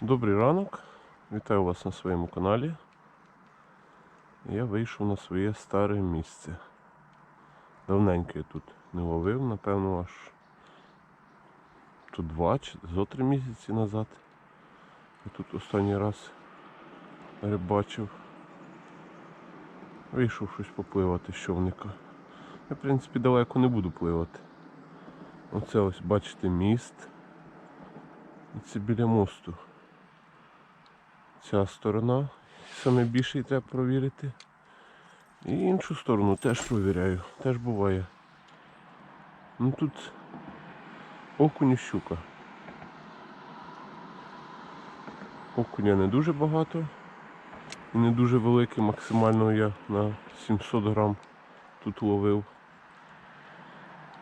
Добрий ранок. Вітаю вас на своєму каналі. Я вийшов на своє старе місце. Давненько я тут не ловив, напевно, аж тут два чи зо три місяці назад. Я тут останній раз рибачив. Вийшов щось попливати з човника. Я, в принципі, далеко не буду пливати. Оце ось, бачите, міст. І це біля мосту. Ця сторона. Саме більше треба провірити. І іншу сторону теж провіряю. Теж буває. Ну тут окунь і щука. Окуня не дуже багато. І не дуже великий, максимально я на 700 грам тут ловив.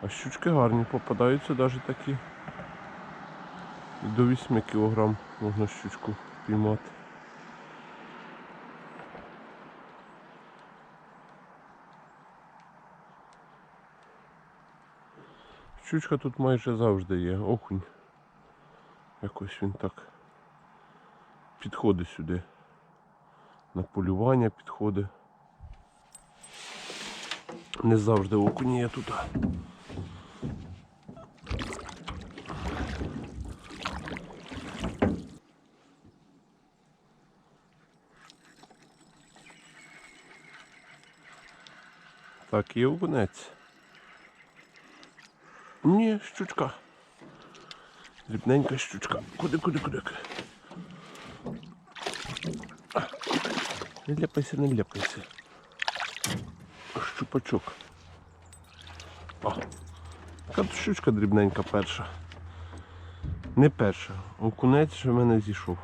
А щучки гарні, попадаються навіть такі. До 8 кг можна щучку піймати. Щучка тут майже завжди є, окунь. Якось він так підходить сюди. На полювання підходить. Не завжди окуні є тут. Так, є окунець. Ні, щучка. Дрібненька щучка. Куди, куди, куди? Не ляпайся, не ляпайся. Щупачок. О, така щучка дрібненька перша. Не перша. Окунець в мене зійшов.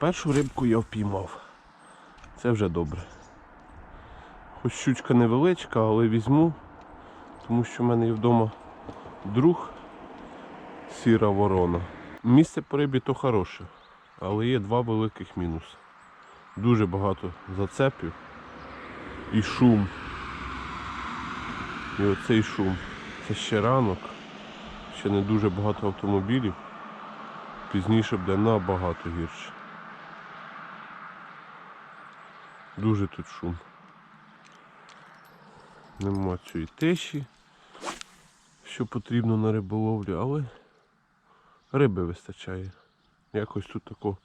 Першу рибку я впіймав. Це вже добре. Хоч щучка невеличка, але візьму, тому що в мене є вдома друг сіра ворона. Місце по хороше, але є два великих мінуси. Дуже багато зацепів і шум. І оцей шум. Це ще ранок, ще не дуже багато автомобілів. Пізніше буде набагато гірше. Дуже тут шум. Нема цієї тиші, що потрібно на риболовлю, але риби вистачає. Якось тут тако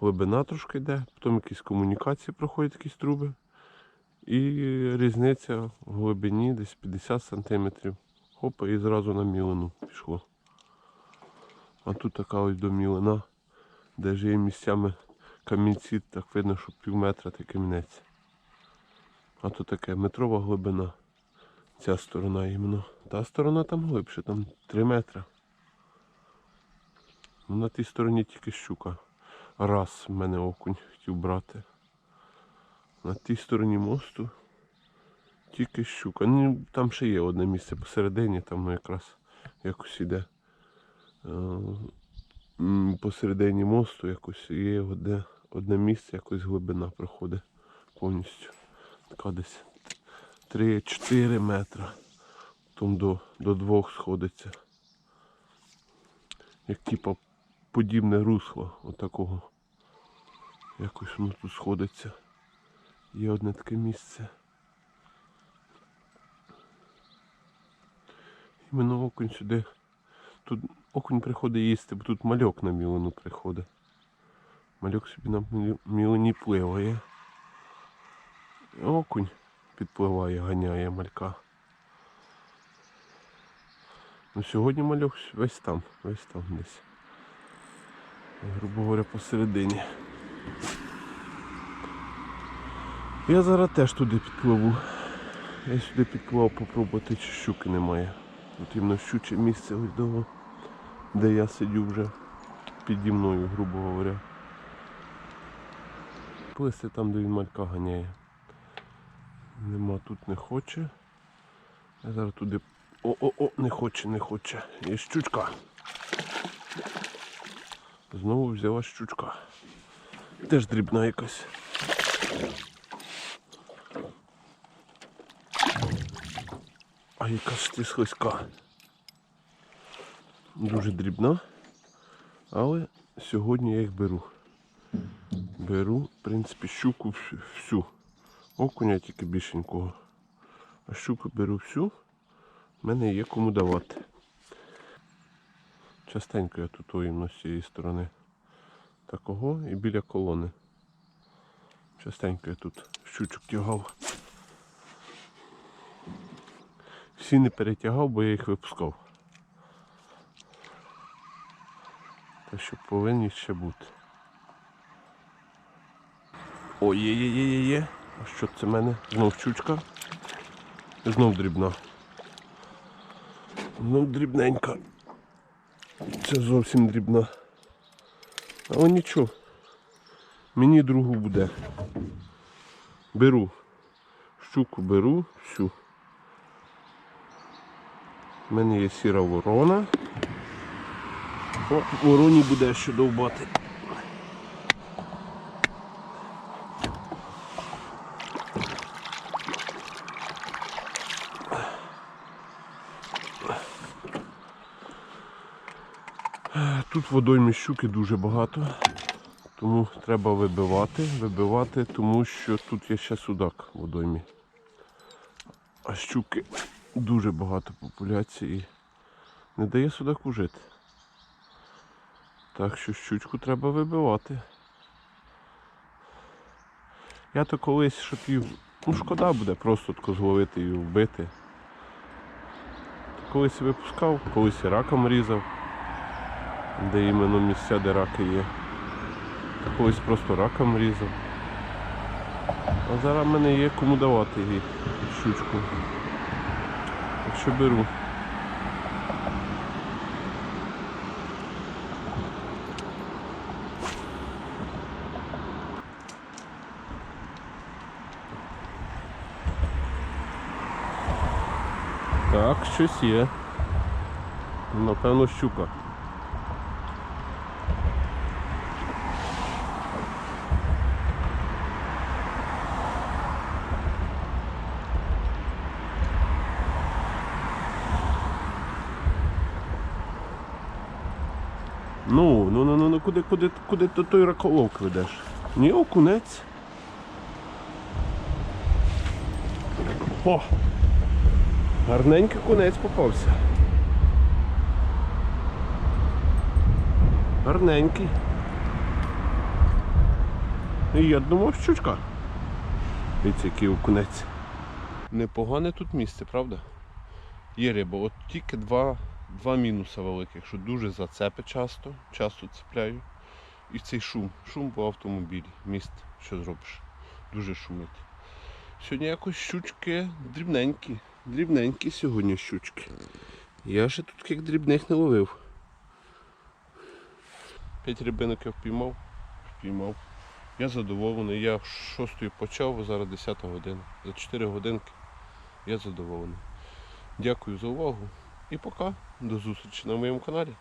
глибина трошки йде, потім якісь комунікації проходять якісь труби. І різниця в глибині десь 50 см. Хопа, і зразу на мілину пішло. А тут така ось домілина, де ж є місцями камінці, так видно, що пів метра та камінець. А то таке метрова глибина. Ця сторона іменно. Та сторона там глибше, там 3 метри. На тій стороні тільки щука. Раз в мене окунь хотів брати. На тій стороні мосту тільки щука. Ну, там ще є одне місце посередині, там якраз якось іде. Е, Посередині мосту якось є одне, одне місце, якось глибина проходить повністю. Така десь 3-4 метра. Потім до, до двох сходиться. Як типа подібне русло отакого. Якось воно тут сходиться. Є одне таке місце. Іменно окунь сюди. Тут окунь приходить їсти, бо тут мальок на мілину приходить. Мальок собі на мілині пливає. Окунь підпливає, ганяє малька. Ну сьогодні мальок весь там, весь там десь. Грубо говоря, посередині. Я зараз теж туди підпливу. Я сюди підпливав попробувати, чи щуки немає. От іменно щуче місце ось де я сидю вже піді мною, грубо говоря. Плисти там, де він малька ганяє. Нема тут не хоче. Я зараз туди. О-о-о, не хоче, не хоче. Є щучка. Знову взяла щучка. Теж дрібна якась. А яка ж ти слизька. дуже дрібна. Але сьогодні я їх беру. Беру, в принципі, щуку всю. Окуня тільки більшенького. А щуку беру всю. В мене є кому давати. Частенько я тут їм з цієї сторони. Такого і біля колони. Частенько я тут щучок тягав. Всі не перетягав, бо я їх випускав. Так що повинні ще бути. О, є, є, є, є, є. А що це в мене? Знов щучка. Знов дрібна. Знов дрібненька. Це зовсім дрібна. Але нічого. Мені другу буде. Беру. Щуку беру всю. У мене є сіра ворона. О, вороні буде що довбати. Тут водоймі щуки дуже багато, тому треба вибивати, вибивати, тому що тут є ще судак водоймі. А щуки дуже багато популяції. Не дає судаку жити. Так що щучку треба вибивати. Я то колись, її, ну шкода буде просто тако зловити і вбити. Колись випускав, колись і раком різав, де іменно місця, де раки є. Колись просто раком різав. А зараз в мене є кому давати їй щучку. Так що беру. Так, щось є. Напевно, щука. Ну, ну, ну, ну, ну, куди, куди, куди ти той раколовк ведеш? Ні, окунець. О! Гарненький кунець попався. Гарненький. І я думав, щучка. Дивіться, який окунець. Непогане тут місце, правда? Є риба. От тільки два, два мінуси великих, що дуже зацепи часто, часто цепляю. І цей шум. Шум по автомобілі. Міст, що зробиш? Дуже шумить. Сьогодні якось щучки дрібненькі. Дрібненькі сьогодні щучки. Я ще тут таких дрібних не ловив. П'ять рибинок я впіймав. Впіймав. Я задоволений. Я в 6 почав, зараз 10 година. За 4 годинки я задоволений. Дякую за увагу і пока. До зустрічі на моєму каналі.